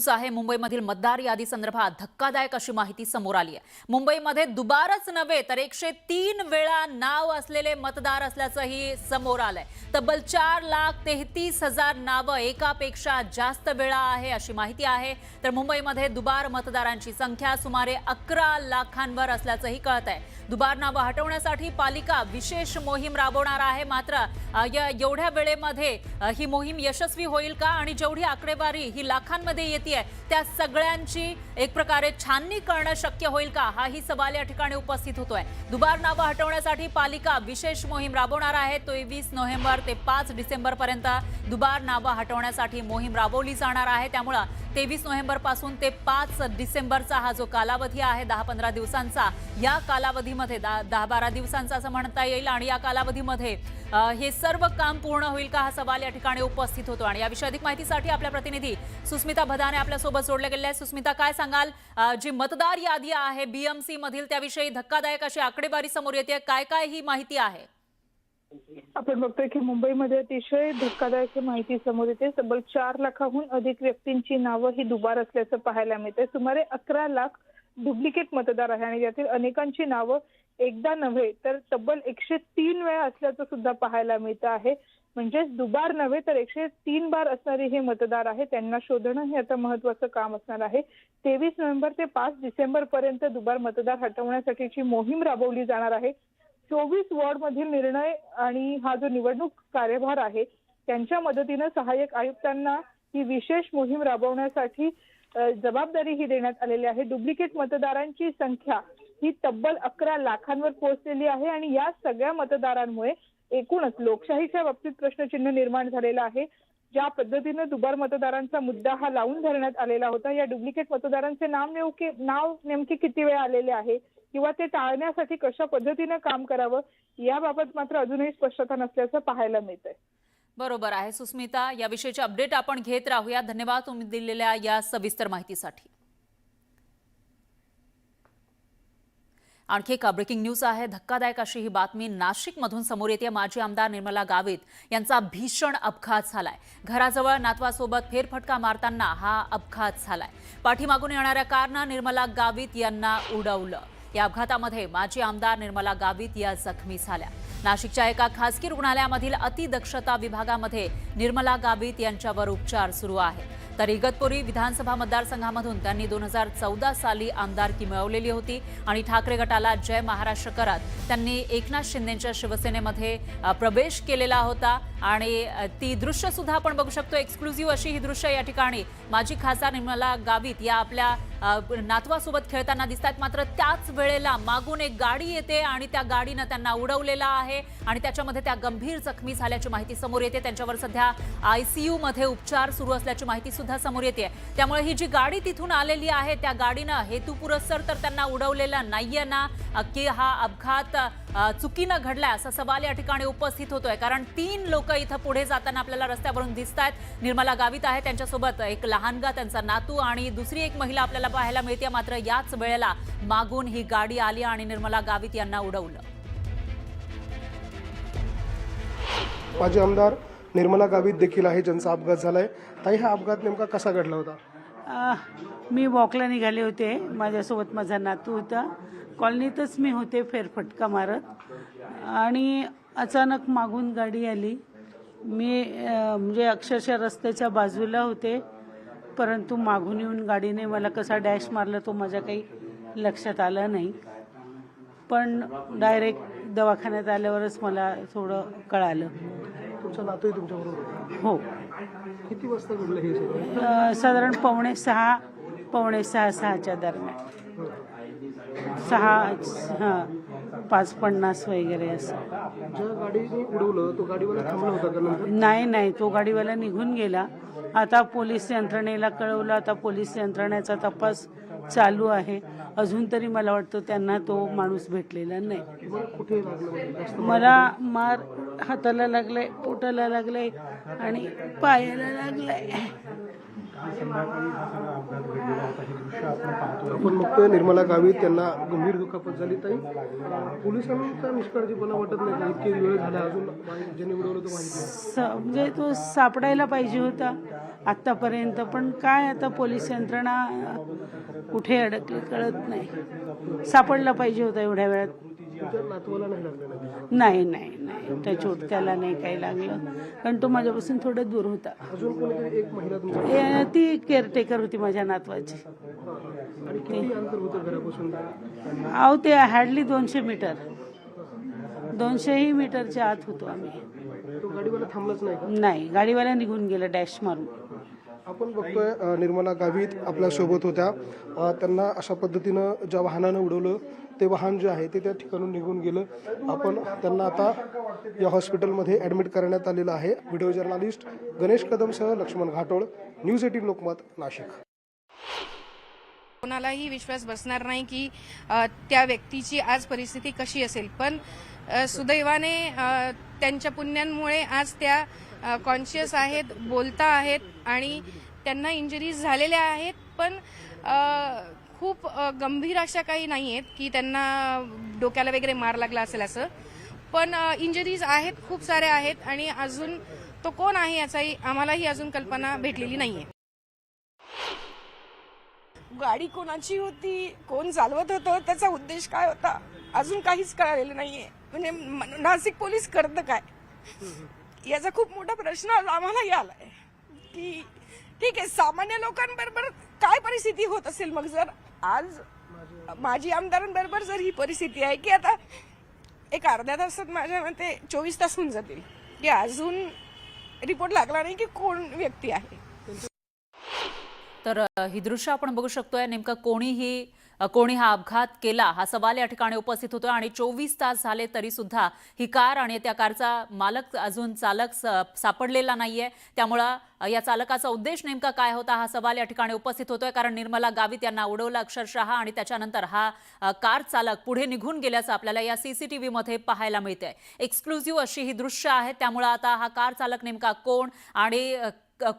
News आहे. मुंबईमधील मतदार यादी संदर्भात धक्कादायक अशी माहिती समोर आली आहे. मुंबईमध्ये दुबारच नव्हे तर एकशे तीन वेळा नाव असलेले मतदार असल्याचंही समोर आलंय. तब्बल चार लाख तेहतीस हजार नावं एकापेक्षा जास्त वेळा आहे अशी माहिती आहे. तर मुंबईमध्ये दुबार मतदारांची संख्या सुमारे अकरा लाखांवर असल्याचंही कळत आहे. दुबार नावं हटवण्यासाठी पालिका विशेष मोहीम राबवणार आहे. मात्र या एवढ्या वेळेमध्ये ही मोहीम यशस्वी होईल का? आणि जेवढी आकडेवारी ही लाखांमध्ये येते त्या सगळ्यांची एक प्रकारे छाननी करणं शक्य होईल का? हाही सवाल या ठिकाणी उपस्थित होतोय. दुबार नावं हटवण्यासाठी पालिका विशेष मोहीम राबवणार आहे. तेवीस नोव्हेंबर ते पाच डिसेंबर पर्यंत दुबार नावं हटवण्यासाठी मोहीम राबवली जाणार आहे. त्यामुळं तेवीस नोव्हेंबरपासून ते पाच डिसेंबरचा हा जो कालावधी आहे दहा पंधरा दिवसांचा या कालावधीमध्ये दहा दहा बारा दिवसांचा असं म्हणता येईल आणि या कालावधीमध्ये हे सर्व काम पूर्ण होईल का हा सवाल या ठिकाणी उपस्थित होतो. आणि याविषयी अधिक माहितीसाठी आपल्या प्रतिनिधी सुस्मिता भदाने आपल्यासोबत जोडले गेले आहेत. सुस्मिता काय सांगाल? जी मतदार यादी आहे बीएमसी मधील त्याविषयी धक्कादायक अशी आकडेवारी समोर येते. काय काय ही माहिती आहे? आपण बघतोय की मुंबईमध्ये अतिशय धक्कादायक माहिती समोर येते. तब्बल चार लाखाहून अधिक व्यक्तींची नावं ही दुबार असल्याचं पाहायला मिळते सुमारे अकरा लाख डुप्लिकेट मतदार आहे आणि यातील अनेकांची नावं एकदा नव्हे तर तब्बल एकशे तीन वेळा असल्याचं सुद्धा पाहायला मिळतं आहे. म्हणजेच दुबार नव्हे तर एकशे तीन बार असणारे हे मतदार आहे. त्यांना शोधणं हे आता महत्वाचं काम असणार आहे. तेवीस नोव्हेंबर ते पाच डिसेंबर पर्यंत दुबार मतदार हटवण्यासाठीची मोहीम राबवली जाणार आहे. चोवीस वॉर्ड मधील निर्णय आणि हा जो निवडणूक कार्यभार आहे त्यांच्या मदतीनं सहाय्यक आयुक्तांना ही विशेष मोहीम राबवण्यासाठी जबाबदारी ही देण्यात आलेली आहे. डुप्लिकेट मतदारांची संख्या ही तब्बल अकरा लाखांवर पोहोचलेली आहे आणि या सगळ्या मतदारांमुळे एकूणच लोकशाहीच्या बाबतीत प्रश्नचिन्ह निर्माण झालेलं आहे. ज्या पद्धतीनं दुबार मतदारांचा मुद्दा हा लावून धरण्यात आलेला होता या डुप्लिकेट मतदारांचे नाव नेमके नाव नेमके किती वेळा आलेले आहे किंवा ते टाळण्यासाठी कशा पद्धतीनं काम करावं याबाबत मात्र अजूनही स्पष्टता नसल्याचं पाहायला मिळतंय. बरोबर आहे सुस्मिता. याविषयीचे अपडेट आपण घेत राहूया. धन्यवाद तुम्ही दिलेल्या या सविस्तर माहितीसाठी. आणखी एक ब्रेकिंग न्यूज आहे. धक्कादायक अशी ही बातमी नाशिकमधून समोर येते. माजी आमदार निर्मला गावित यांचा भीषण अपघात झालाय. घराजवळ नातवासोबत फेरफटका मारताना हा अपघात झालाय. पाठीमागून येणाऱ्या कारनं निर्मला गावित यांना उडवलं. या अपघातामध्ये माजी आमदार निर्मला गावित या जखमी झाल्या. नाशिकच्या एका खासगी रुग्णालयामधील अतिदक्षता विभागामध्ये निर्मला गावित यांच्यावर उपचार सुरू आहे. तर इगतपुरी विधानसभा मतदारसंघामधून त्यांनी दोन हजार चौदा साली आमदारकी मिळवलेली होती आणि ठाकरे गटाला जय महाराष्ट्र करत त्यांनी एकनाथ शिंदेच्या शिवसेनेमध्ये प्रवेश केलेला होता आणि ती दृश्य सुद्धा आपण बघू शकतो. एक्सक्लुझिव्ह अशी ही दृश्य या ठिकाणी माजी खासदार निर्मला गावित या आपल्या नातवासोबत खेळताना दिसतात. मात्र त्याच वेळेला मागून एक गाडी येते आणि त्या गाडीनं त्यांना उडवलेला आहे आणि त्याच्यामध्ये त्या गंभीर जखमी झाल्याची माहिती समोर येते. त्यांच्यावर सध्या आय सी मध्ये उपचार सुरू असल्याची माहिती सुद्धा समोर येते त्यामुळे ही जी गाडी तिथून आलेली आहे त्या गाडीनं हेतुपुरस्सर तर त्यांना उडवलेला नाहीये ना. की हा अपघात चुकीनं घडलाय असा सवाल या ठिकाणी उपस्थित होतोय. कारण तीन लोक इथं पुढे जाताना आपल्याला रस्त्यावरून दिसत आहेत निर्मला गावित आहे त्यांच्यासोबत. एक लहानगा त्यांचा नातू आणि दुसरी एक महिला आपल्याला पाहायला मिळते. मात्र याच वेळेला मागून ही गाडी आली आणि निर्मला गावित यांना उडवलं. माजी आमदार निर्मला गावित देखील आहे ज्यांचा अपघात झाला आहे ताई हा अपघात नेमका कसा घडला होता? आ, मी वॉकला निघाले होते. माझ्यासोबत माझा नातू होता. कॉलनीतच मी होते फेरफटका मारत. आणि अचानक मागून गाडी आली. मी म्हणजे अक्षरशः रस्त्याच्या बाजूला होते. परंतु मागून येऊन गाडीने मला कसा डॅश मारला तो माझ्या काही लक्षात आलं नाही. पण डायरेक्ट दवाखान्यात आल्यावरच मला थोडं कळालं. तुमचा नातूही तुमच्याबरोबर? होता हो. किती वाजता घडलं हे सगळं? अ, साधारण पावणे सहा पावणे सहा सहाच्या दरम्यान. सहा हां पाच पन्नास वगैरे असं. ज्या गाडीने उडवलं तो गाडीवाला थांबला होता का नंतर? नाही नाही तो गाडीवाला निघून गेला. आता पोलीस यंत्रणेला कळवलं आता पोलीस यंत्रणेचा तपास चालू आहे. अजून तरी मला वाटतं त्यांना तो माणूस भेटलेला नाही. मला मार हाताला लागलाय पोटाला लागलाय आणि पायाला लागलाय. संध्याकाळी हा सगळा अपघात घडलेला होता. हे दृश्य आपण बघतोय निर्मला गावित त्यांना गंभीर दुखापत झाली. ताई पोलिसांचा निष्काळजीपणा वाटत नाही इतके वेळ झाला अजून ज्यांनी उडवलं तो माहिती नाही. स म्हणजे तो सापडायला पाहिजे होता आत्तापर्यंत पण काय आता पोलीस यंत्रणा कुठे अडकली कळत नाही. सापडला पाहिजे होता एवढ्या वेळात. नाही नाही नाही त्या त्याला नाही काही लागलं. कारण तो माझ्यापासून थोडं दूर होता. ए, ती केअरटेकर होती माझ्या नातवाची. अहो ते हार्डली दोनशे मीटर दोनशेही मीटरच्या आत होतो आम्ही. तो गाडीवाला थांबलाच नाही गाडीवाला निघून गेला डॅश मारून. आपण बघतोय निर्मला गावित आपल्यासोबत होत्या. त्यांना अशा पद्धतीनं ज्या वाहनानं उडवलं ते वाहन जे आहे ते त्या ठिकाणून निघून गेलं. आपण त्यांना आता या हॉस्पिटलमध्ये ॲडमिट करण्यात आलेलं आहे. व्हिडिओ जर्नालिस्ट गणेश कदमसह लक्ष्मण घाटोळ न्यूज एटीन लोकमत नाशिक. कोणालाही विश्वास बसणार नाही की त्या व्यक्तीची आज परिस्थिती कशी असेल. पण सुदैवाने त्यांच्या पुण्यांमुळे आज त्या कॉन्शियस आहेत बोलता आहेत आणि त्यांना इंजरीज झालेल्या आहेत. पण खूप गंभीर अशा काही नाही आहेत की त्यांना डोक्याला वगैरे मार लागला असेल असं. पण इंजरीज आहेत खूप साऱ्या आहेत आणि अजून तो कोण आहे याचाही आम्हालाही अजून कल्पना भेटलेली नाहीये. गाडी कोणाची होती कोण चालवत होतं त्याचा उद्देश काय होता? अजून काहीच कळालेलं नाहीये. म्हणजे नाशिक पोलीस करतं काय? याचा खूप मोठा प्रश्न आज आम्हालाही आलाय. की ठीक आहे सामान्य लोकांबरोबर काय परिस्थिती होत असेल मग जर? आज माजी आमदारांबरोबर जर ही परिस्थिती आहे की आता एक अर्ध्या तासात माझ्या मते चोवीस तास होऊन जातील. की अजून रिपोर्ट लागला नाही की कोण व्यक्ती आहे. तर ही दृश्य आपण बघू शकतोय. नेमकं कोणीही कोणी हा अपघात केला? हा सवाल या ठिकाणी उपस्थित होतो आणि चोवीस तास झाले तरी सुद्धा ही कार आणि त्या कारचा मालक अजून चालक स- सापडलेला नाहीये. त्यामुळं या चालकाचा उद्देश नेमका काय होता? हा सवाल या ठिकाणी उपस्थित होतोय कारण निर्मला गावित यांना उडवलं अक्षरशः आणि त्याच्यानंतर हा कार चालक पुढे निघून गेल्याचं आपल्याला या सीसीटीव्ही मध्ये पाहायला मिळते एक्सक्लुझिव्ह अशी ही दृश्य आहेत त्यामुळं आता हा कार चालक नेमका कोण आणि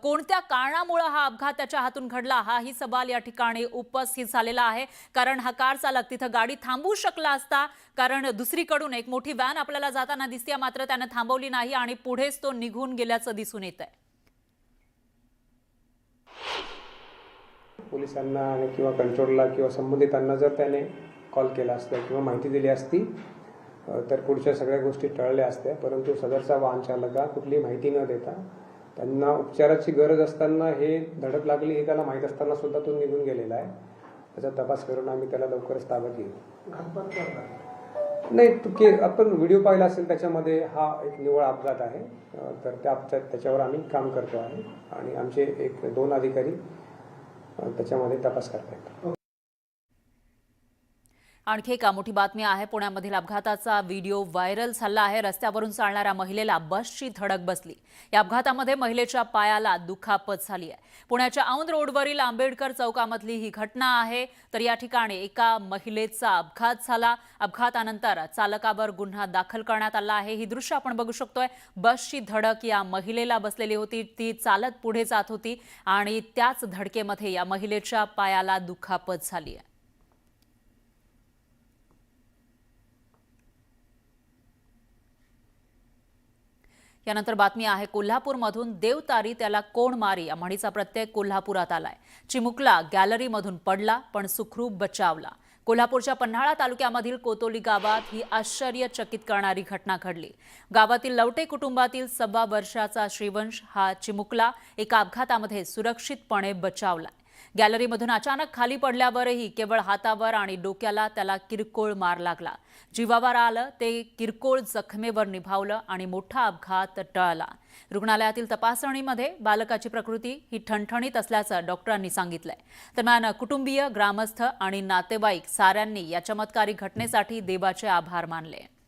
कोणत्या कारणामुळे हा अपघात त्याच्या हातून घडला? हाही सवाल या ठिकाणी उपस्थित झालेला आहे. कारण हा कार चालक तिथं गाडी थांबवू शकला असता कारण दुसरीकडून एक मोठी व्हॅन आपल्याला जाताना दिसते मात्र त्यानं थांबवली नाही आणि पुढेच तो निघून गेल्याचं दिसून येत आहे पोलिसांना आणि किंवा कंट्रोलला किंवा संबंधितांना जर त्याने कॉल केला असता किंवा माहिती दिली असती तर पुढच्या सगळ्या गोष्टी टळल्या असत्या. परंतु सदरचा वाहन चालक कुठली माहिती न देता त्यांना उपचाराची गरज असताना हे धडक लागली हे त्याला माहीत असताना सुद्धा तो निघून गेलेला आहे. त्याचा तपास करून आम्ही त्याला लवकरच ताब्यात घेऊ. नाही तो के आपण व्हिडिओ पाहिला असेल त्याच्यामध्ये हा एक निवळ अपघात आहे. तर त्या त्या- त्याच्यावर आम्ही काम करतो आहे. आणि आमचे एक दोन अधिकारी त्याच्यामध्ये तपास करतायत. आणखी एका मोठी बातमी आहे. पुण्यामधील अपघाताचा व्हिडिओ व्हायरल झाला आहे. रस्त्यावरून चालणाऱ्या महिलेला बसची धडक बसली. या अपघातामध्ये महिलेच्या पायाला दुखापत झाली आहे. पुण्याच्या औंध रोडवरील आंबेडकर चौकामधली ही घटना आहे. तर या ठिकाणी एका महिलेचा अपघात झाला. अपघातानंतर चालकावर गुन्हा दाखल करण्यात आला आहे. ही दृश्य आपण बघू शकतोय. बसची धडक या महिलेला बसलेली होती. ती चालत पुढे जात होती आणि त्याच धडकेमध्ये या महिलेच्या पायाला दुखापत झाली आहे. यानंतर बातमी आहे कोल्हापूरमधून देवतारी त्याला कोण मारी? या म्हणीचा प्रत्यय कोल्हापुरात आलाय. चिमुकला गॅलरीमधून पडला पण सुखरूप बचावला. कोल्हापूरच्या पन्हाळा तालुक्यामधील कोतोली गावात ही आश्चर्यचकित करणारी घटना घडली. गावातील लवटे कुटुंबातील सव्वा वर्षाचा श्रीवंश हा चिमुकला एका अपघातामध्ये सुरक्षितपणे बचावला. गॅलरीमधून अचानक खाली पडल्यावरही केवळ हातावर आणि डोक्याला त्याला किरकोळ मार लागला. जीवावर आलं ते किरकोळ जखमेवर निभावलं आणि मोठा अपघात टळला. रुग्णालयातील तपासणीमध्ये बालकाची प्रकृती ही ठणठणीत असल्याचं डॉक्टरांनी सांगितलंय. दरम्यान कुटुंबीय ग्रामस्थ आणि नातेवाईक साऱ्यांनी या चमत्कारी घटनेसाठी देवाचे आभार मानले.